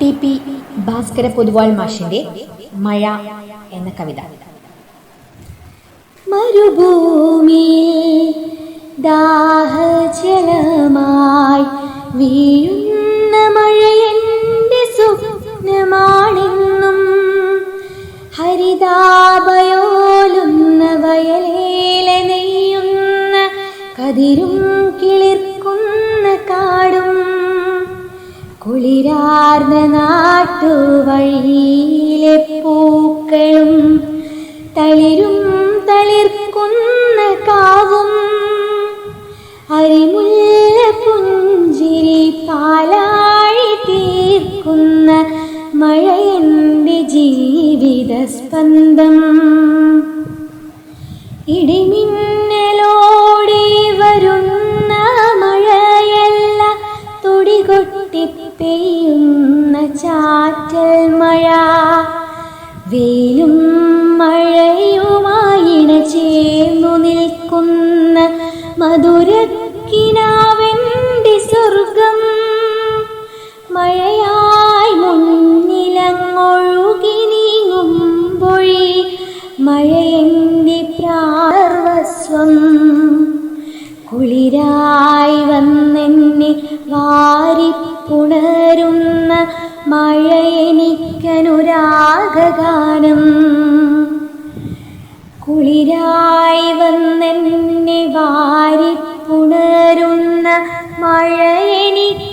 T P Bhaskara Poduval മാഷിന്റെ മഴ എന്ന കവിത. മരുഭൂമി ദാഹജലമായി വീഴുന്ന മഴയെന്റെ സ്വപ്നമാണെന്നും ഹരിതാപയോലുന്ന വയലേല നെയ്യുന്ന കതിരും കിളിർക്കുന്ന കുളിരാർന്ന നാട്ടുവഴിയിലെ പൂക്കളും തളിരും തളിർക്കുന്ന കാവും. അരിമുല്ല പുഞ്ചിരി പാലാഴി തീർക്കുന്ന മഴയെന്റെ ജീവിത സ്പന്ദം. ഇടിമിന്നലോടി പെയ്യുന്ന ചാറ്റൽ മഴ വെയിലും മഴയുമായിണ ചേർന്നു നിൽക്കുന്ന മധുരക്കിനാവെന്റെ സ്വർഗം മഴയായി മുന്നിലങ്ങൊഴുകി നീങ്ങുമ്പൊഴി മഴയെന്റെ പ്രാർവസ്വം കുളിരായി വന്നെന്നെ വാരിപ്പുണരുന്ന മഴയെനിക്കനുരാഗാനം കുളിരായി വന്നെന്നെ വാരിപ്പുണരുന്ന മഴ എനിക്കനുരാഗാനം